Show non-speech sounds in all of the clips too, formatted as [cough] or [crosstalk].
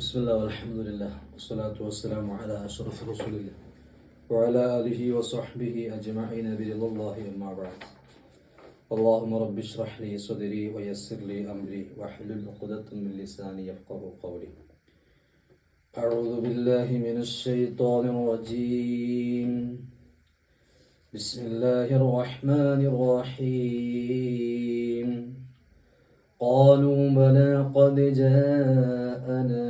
بسم الله والحمد لله والصلاة والسلام على أشرف رسول الله وعلى آله وصحبه أجمعين برضا الله أما بعد. اللهم رب اشرح لي صدري ويسر لي أمري واحلل عقدة من لساني يفقه قولي. أعوذ بالله من الشيطان الرجيم. بسم الله الرحمن الرحيم. قالوا بلى قد جاءنا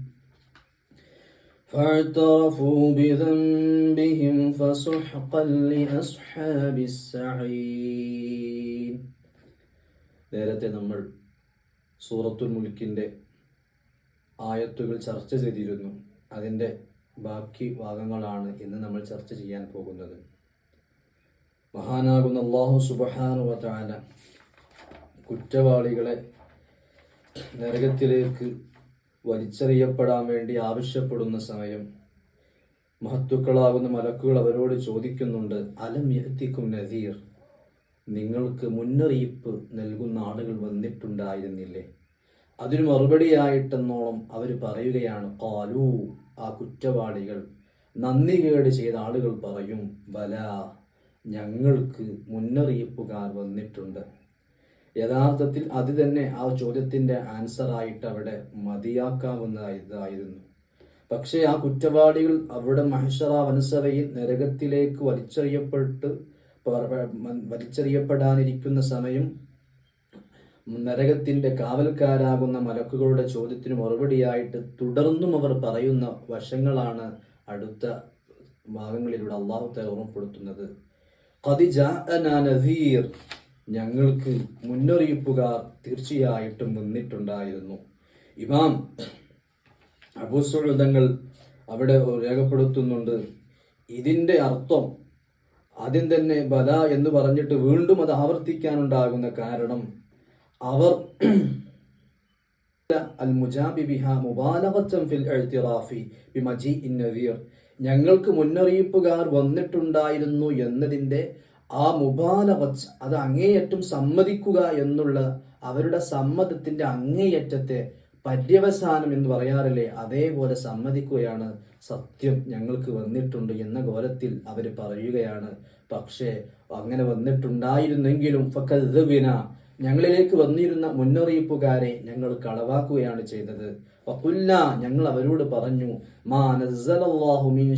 فاعترفوا بذنبهم فسحقا لأصحاب السعير നേരത്തെ നമ്മൾ സൂറത്തുൽ മുൽക്കിൻ്റെ ആയത്തുകൾ ചർച്ച ചെയ്തിരുന്നു അതിൻ്റെ ബാക്കി ഭാഗങ്ങളാണ് ഇന്ന് നമ്മൾ ചർച്ച ചെയ്യാൻ പോകുന്നത് മഹാനാകുന്ന അള്ളാഹു സുബഹാനുവല കുറ്റവാളികളെ നരകത്തിലേക്ക് വലിച്ചെറിയപ്പെടാൻ വേണ്ടി ആവശ്യപ്പെടുന്ന സമയം. മഹത്തുക്കളാകുന്ന മലക്കുകൾ അവരോട് ചോദിക്കുന്നുണ്ട് അലം എത്തിക്കും നദീർ? നിങ്ങൾക്ക് മുന്നറിയിപ്പ് നൽകുന്ന ആളുകൾ വന്നിട്ടുണ്ടായിരുന്നില്ലേ? അതിനു മറുപടിയായിട്ടെന്നോളം അവർ പറയുകയാണ് കാലു ആ കുറ്റവാളികൾ. നന്ദി കേട് ചെയ്ത ആളുകൾ പറയും ബല ഞങ്ങൾക്ക് മുന്നറിയിപ്പുകാർ വന്നിട്ടുണ്ട് യഥാർത്ഥത്തിൽ അത് തന്നെ ആ ചോദ്യത്തിന്റെ ആൻസർ ആയിട്ട് അവിടെ മതിയാക്കാവുന്നതായിരുന്നു പക്ഷേ ആ കുറ്റവാളികൾ അവിടെ മഹിഷറ വനസഭയിൽ നരകത്തിലേക്ക് വലിച്ചെറിയപ്പെട്ട് വലിച്ചെറിയപ്പെടാനിരിക്കുന്ന സമയം നരകത്തിന്റെ കാവൽക്കാരാകുന്ന മലക്കുകളുടെ ചോദ്യത്തിന് മറുപടിയായിട്ട് തുടർന്നും അവർ പറയുന്ന വശങ്ങളാണ് അടുത്ത ഭാഗങ്ങളിലൂടെ അള്ളാഹുത്തെ ഓർമ്മപ്പെടുത്തുന്നത്. ഞങ്ങൾക്ക് മുന്നറിയിപ്പുകാർ തീർച്ചയായിട്ടും വന്നിട്ടുണ്ടായിരുന്നു. ഇമാം അബൂസുതങ്ങൾ അവിടെ രേഖപ്പെടുത്തുന്നുണ്ട്. ഇതിന്റെ അർത്ഥം ആദ്യം തന്നെ ബല എന്ന് പറഞ്ഞിട്ട് വീണ്ടും അത് ആവർത്തിക്കാനുണ്ടാകുന്ന കാരണം അവർ അൽ മുബാലവച്ചം ഫിൽ ഞങ്ങൾക്ക് മുന്നറിയിപ്പുകാർ വന്നിട്ടുണ്ടായിരുന്നു എന്നതിന്റെ ആ മുബാലവച്ച് അത് അങ്ങേയറ്റം സമ്മതിക്കുക എന്നുള്ള അവരുടെ സമ്മതത്തിന്റെ അങ്ങേയറ്റത്തെ പര്യവസാനം എന്ന് പറയാറില്ലേ അതേപോലെ സമ്മതിക്കുകയാണ് സത്യം ഞങ്ങൾക്ക് വന്നിട്ടുണ്ട് എന്ന ഘോരത്തിൽ അവർ പറയുകയാണ്. പക്ഷേ അങ്ങനെ വന്നിട്ടുണ്ടായിരുന്നെങ്കിലും ഫക്കദ്ബിന ഞങ്ങളിലേക്ക് വന്നിരുന്ന മുന്നറിയിപ്പുകാരെ ഞങ്ങൾ കളവാക്കുകയാണ് ചെയ്തത്. ഞങ്ങൾ അവരോട് പറഞ്ഞു മാ മിൻ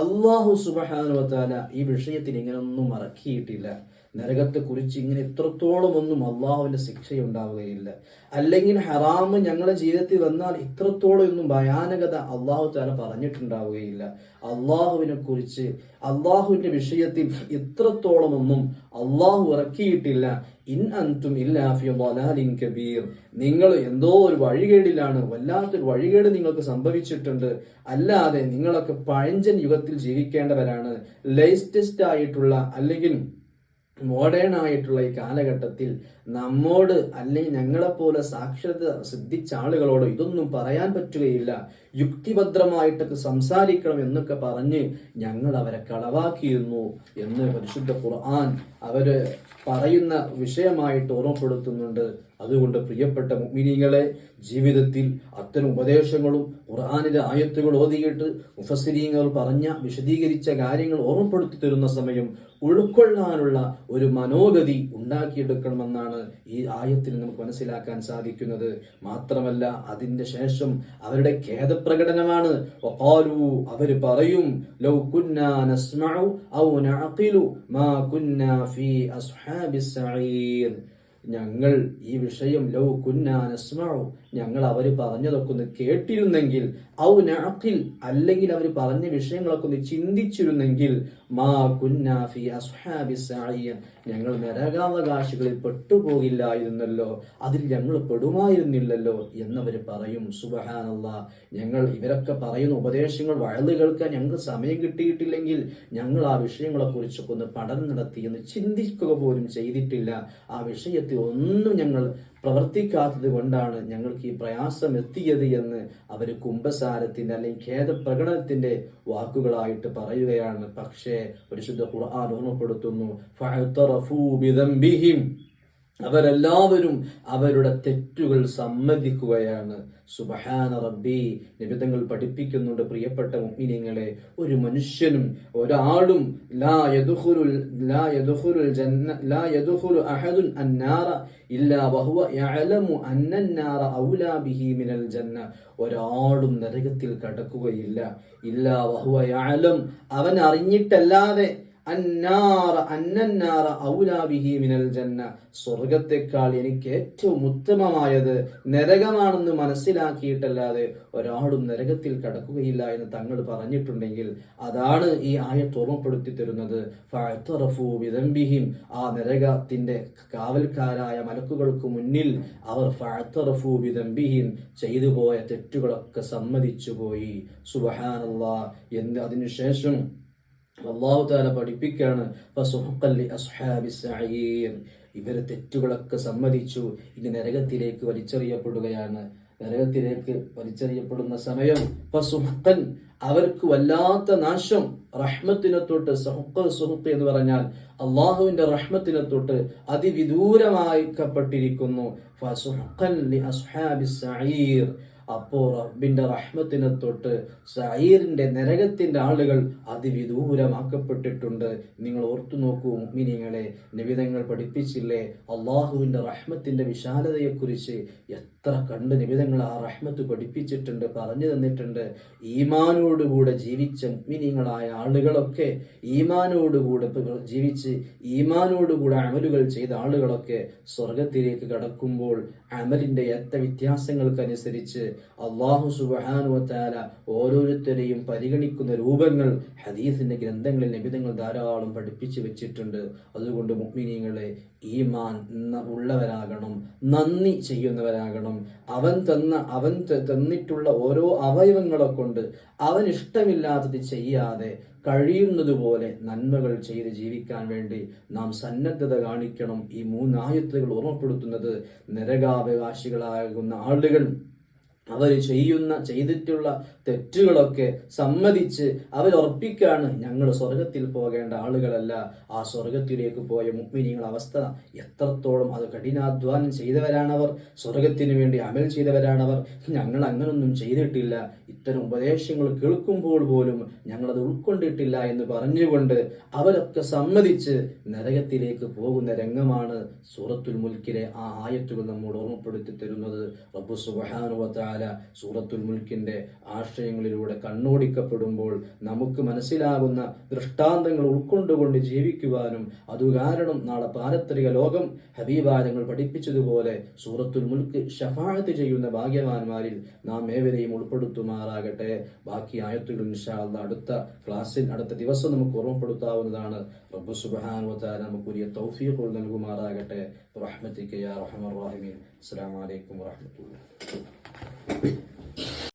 അള്ളാഹു സുബഹാനുവത്താല ഈ വിഷയത്തിൽ ഇങ്ങനൊന്നും മറക്കിയിട്ടില്ല. നരകത്തെ കുറിച്ച് ഇങ്ങനെ ഇത്രത്തോളം ഒന്നും അള്ളാഹുവിന്റെ ശിക്ഷയുണ്ടാവുകയില്ല. അല്ലെങ്കിൽ ഹറാമ് ഞങ്ങളുടെ ജീവിതത്തിൽ വന്നാൽ ഇത്രത്തോളം ഒന്നും ഭയാനകത അള്ളാഹു താല പറഞ്ഞിട്ടുണ്ടാവുകയില്ല. അള്ളാഹുവിനെ കുറിച്ച് അള്ളാഹുവിന്റെ വിഷയത്തിൽ ഇത്രത്തോളം ഒന്നും അള്ളാഹു ഇറക്കിയിട്ടില്ല ഇൻ അൻതും ഇല്ലാഫിൻ കബീർ. നിങ്ങൾ എന്തോ ഒരു വഴികേടിലാണ് വല്ലാത്തൊരു വഴികേട് നിങ്ങൾക്ക് സംഭവിച്ചിട്ടുണ്ട്. അല്ലാതെ നിങ്ങളൊക്കെ പഴഞ്ചൻ യുഗത്തിൽ ജീവിക്കേണ്ടവരാണ്. ലേറ്റസ്റ്റ് ആയിട്ടുള്ള അല്ലെങ്കിൽ മോഡേൺ ആയിട്ടുള്ള ഈ കാലഘട്ടത്തിൽ നമ്മോട് അല്ലെങ്കിൽ ഞങ്ങളെപ്പോലെ സാക്ഷരത സിദ്ധിച്ച ആളുകളോട് ഇതൊന്നും പറയാൻ പറ്റുകയില്ല. യുക്തിഭദ്രമായിട്ടൊക്കെ സംസാരിക്കണം എന്നൊക്കെ പറഞ്ഞ് ഞങ്ങൾ അവരെ കളവാക്കിയിരുന്നു എന്ന് പരിശുദ്ധ ഖുർആൻ അവർ പറയുന്ന വിഷയമായിട്ട് ഓർമ്മപ്പെടുത്തുന്നുണ്ട്. അതുകൊണ്ട് പ്രിയപ്പെട്ട മുഗ്മിനികളെ ജീവിതത്തിൽ അത്തരം ഉപദേശങ്ങളും ഖുർആാനിലെ ആയത്തുകൾ ഓതിയിട്ട് മുഫസിരീങ്ങൾ പറഞ്ഞ വിശദീകരിച്ച കാര്യങ്ങൾ ഓർമ്മപ്പെടുത്തി തരുന്ന സമയം ഉൾക്കൊള്ളാനുള്ള ഒരു മനോഗതി ഉണ്ടാക്കിയെടുക്കണമെന്നാണ് ഈ ആയത്തിൽ നമുക്ക് മനസ്സിലാക്കാൻ സാധിക്കുന്നത്. മാത്രമല്ല അതിന്റെ ശേഷം അവരുടെ ഖേദപ്രകടനമാണ്. അവർ പറയും ലൗ ഔ മാ ഞങ്ങൾ ഈ വിഷയം ലൗ കുന്നാനസ്മഉ ഞങ്ങൾ അവർ പറഞ്ഞതൊക്കെ ഒന്ന് കേട്ടിരുന്നെങ്കിൽ ഔ നഅഖിൽ അല്ലെങ്കിൽ അവർ പറഞ്ഞ വിഷയങ്ങളൊക്കെ ഒന്ന് ചിന്തിച്ചിരുന്നെങ്കിൽ മാ കുന്നാഫി അസ്ഹാബി സായിയ ഞങ്ങൾ നരകാവകാശികളിൽ പെട്ടുപോകില്ലായിരുന്നല്ലോ അതിൽ ഞങ്ങൾ പെടുമായിരുന്നില്ലല്ലോ എന്നവർ പറയും. സുബഹാനല്ല ഞങ്ങൾ ഇവരൊക്കെ പറയുന്ന ഉപദേശങ്ങൾ വഴൽ കേൾക്കാൻ ഞങ്ങൾക്ക് സമയം കിട്ടിയിട്ടില്ലെങ്കിൽ ഞങ്ങൾ ആ വിഷയങ്ങളെക്കുറിച്ചൊക്കെ ഒന്ന് പഠനം നടത്തി എന്ന് ചിന്തിക്കുക പോലും ചെയ്തിട്ടില്ല. ആ വിഷയത്തിൽ ഒന്നും ഞങ്ങൾ പ്രവർത്തിക്കാത്തത് കൊണ്ടാണ് ഞങ്ങൾക്ക് ഈ പ്രയാസം എത്തിയത് എന്ന് അവർ കുംഭസാരത്തിന്റെ അല്ലെങ്കിൽ ഖേദപ്രകടനത്തിന്റെ വാക്കുകളായിട്ട് പറയുകയാണ്. പക്ഷേ പരിശുദ്ധ ഖുർആൻ ഓർമ്മപ്പെടുത്തുന്നു അവരെല്ലാവരും അവരുടെ തെറ്റുകൾ സമ്മതിക്കുകയാണ്. സുബഹാന റബ്ബി നിബിതങ്ങൾ പഠിപ്പിക്കുന്നുണ്ട്. പ്രിയപ്പെട്ട മുഅ്മിനീങ്ങളെ ഒരു മനുഷ്യനും ഒരാളും ലാ യദുഹുരുൽ ലാ ജന്ന ലാ അഹദുൻ അന്നാറ ഇല്ലാ വഹുവ യഅലമു ഔലാ ബിഹി മിനൽ ജന്ന. ഒരാളും നരകത്തിൽ കടക്കുകയില്ല. ഇല്ലാ വഹുവ അവൻ അറിഞ്ഞിട്ടല്ലാതെ മിനൽ ജന്ന. സ്വർഗത്തെക്കാൾ എനിക്ക് ഏറ്റവും ഉത്തമമായത് നരകമാണെന്ന് മനസ്സിലാക്കിയിട്ടല്ലാതെ ഒരാളും നരകത്തിൽ കടക്കുകയില്ല എന്ന് തങ്ങൾ പറഞ്ഞിട്ടുണ്ടെങ്കിൽ അതാണ് ഈ ആയത്ത് ഓർമ്മപ്പെടുത്തി തരുന്നത്. ബിദംബിഹിം. ആ നരകത്തിന്റെ കാവൽക്കാരായ മലക്കുകൾക്ക് മുന്നിൽ അവർ ഫഅ്തറഫൂ ബിദംബിഹിം ചെയ്തു പോയ തെറ്റുകളൊക്കെ സമ്മതിച്ചു പോയി സുബാനുള്ള അതിനുശേഷം അള്ളാഹു താല പഠിപ്പിക്കാണ് ഇവരെ തെറ്റുകളൊക്കെ സമ്മതിച്ചു. ഇനി നരകത്തിലേക്ക് വലിച്ചെറിയപ്പെടുകയാണ്. നരകത്തിലേക്ക് വലിച്ചെറിയപ്പെടുന്ന സമയം ഫസുഹക്കൻ അവർക്ക് വല്ലാത്ത നാശം. റഹ്മത്തിനെ തൊട്ട് സഹുക്ക സുഹുക്ക് എന്ന് പറഞ്ഞാൽ അള്ളാഹുവിന്റെ റഹ്മത്തിനെ തൊട്ട് അതിവിദൂരമായിക്കപ്പെട്ടിരിക്കുന്നു. ഫസുഹക്കൻ ലി അപ്പോ റബ്ബിന്റെ റഹ്മത്തിനെ തൊട്ട് സൈറിന്റെ നരകത്തിന്റെ ആളുകൾ അതിവിദൂരമാക്കപ്പെട്ടിട്ടുണ്ട്. നിങ്ങൾ ഓർത്തു നോക്കൂ മിനിങ്ങളെ നിബിതങ്ങൾ പഠിപ്പിച്ചില്ലേ? അള്ളാഹുവിന്റെ റഹ്മത്തിന്റെ വിശാലതയെക്കുറിച്ച് എത്ര കണ്ട് നിബിതങ്ങൾ ആ റഹ്മത്ത് പഠിപ്പിച്ചിട്ടുണ്ട് പറഞ്ഞു തന്നിട്ടുണ്ട്. ഈമാനോടുകൂടെ ജീവിച്ച മിനിങ്ങളായ ആളുകളൊക്കെ ഈമാനോടുകൂടെ ജീവിച്ച് ഈമാനോടുകൂടെ അമലുകൾ ചെയ്ത ആളുകളൊക്കെ സ്വർഗത്തിലേക്ക് കടക്കുമ്പോൾ അമലിന്റെ എത്ര വ്യത്യാസങ്ങൾക്കനുസരിച്ച് അള്ളാഹു സുബാനുവത്താല ഓരോരുത്തരെയും പരിഗണിക്കുന്ന രൂപങ്ങൾ ഹദീസിന്റെ ഗ്രന്ഥങ്ങളിൽ നിബിധങ്ങൾ ധാരാളം പഠിപ്പിച്ചു വെച്ചിട്ടുണ്ട്. അതുകൊണ്ട് മുഗ്മിനീങ്ങളെ ഈമാൻ ഉള്ളവരാകണം നന്ദി ചെയ്യുന്നവരാകണം. അവൻ തന്ന അവൻ തന്നിട്ടുള്ള ഓരോ അവയവങ്ങളെ കൊണ്ട് അവൻ ഇഷ്ടമില്ലാത്തത് ചെയ്യാതെ കഴിയുന്നതുപോലെ നന്മകൾ ചെയ്ത് ജീവിക്കാൻ വേണ്ടി നാം സന്നദ്ധത കാണിക്കണം. ഈ മൂന്നായത്തുകൾ ഓർമ്മപ്പെടുത്തുന്നത് നരകാവകാശികളാകുന്ന ആളുകൾ അവർ ചെയ്യുന്ന ചെയ്തിട്ടുള്ള തെറ്റുകളൊക്കെ സമ്മതിച്ച് അവരുറപ്പിക്കാണ്. ഞങ്ങൾ സ്വർഗത്തിൽ പോകേണ്ട ആളുകളല്ല. ആ സ്വർഗത്തിലേക്ക് പോയ മുക്മിനിയ അവസ്ഥ എത്രത്തോളം അത് കഠിനാധ്വാനം ചെയ്തവരാണവർ സ്വർഗത്തിന് വേണ്ടി അമൽ ചെയ്തവരാണവർ. ഞങ്ങൾ അങ്ങനൊന്നും ചെയ്തിട്ടില്ല. ഇത്തരം ഉപദേശങ്ങൾ കേൾക്കുമ്പോൾ പോലും ഞങ്ങളത് ഉൾക്കൊണ്ടിട്ടില്ല എന്ന് പറഞ്ഞുകൊണ്ട് അവരൊക്കെ സമ്മതിച്ച് നരകത്തിലേക്ക് പോകുന്ന രംഗമാണ് സൂറത്തുൽ മുൽക്കിലെ ആ ആയത്തുകൾ നമ്മോട് ഓർമ്മപ്പെടുത്തി തരുന്നത്. റബ്ബു സുബാനുവത്താല സൂറത്തുൽ മുൽക്കിന്റെ ആശയങ്ങളിലൂടെ കണ്ണോടിക്കപ്പെടുമ്പോൾ നമുക്ക് മനസ്സിലാകുന്ന ദൃഷ്ടാന്തങ്ങൾ ഉൾക്കൊണ്ടുകൊണ്ട് ജീവിക്കുവാനും അതുകാരണം നാളെ പാരത്രിക ലോകം ഹബീബാരങ്ങൾ പഠിപ്പിച്ചതുപോലെ സൂറത്തുൽ മുൽക്ക് ഷഫാഴത്ത് ചെയ്യുന്ന ഭാഗ്യവാന്മാരിൽ നാം ഏവരെയും ഉൾപ്പെടുത്തുമാറാകട്ടെ. ബാക്കി ആയത്തുകൾ നിഷാദ് അടുത്ത ക്ലാസ്സിൽ അടുത്ത ദിവസം നമുക്ക് ഓർമ്മപ്പെടുത്താവുന്നതാണ്. റബ്ബു സുബാൻ വത്താല നമുക്ക് വലിയ തൗഫീഖുകൾ നൽകുമാറാകട്ടെ. റഹ്മത്തിക്ക് യാ റഹ്മർ റഹീമീൻ. അസ്സലാമു അലൈക്കും വറഹ്മത്തുള്ളാഹി. Thank you. [coughs]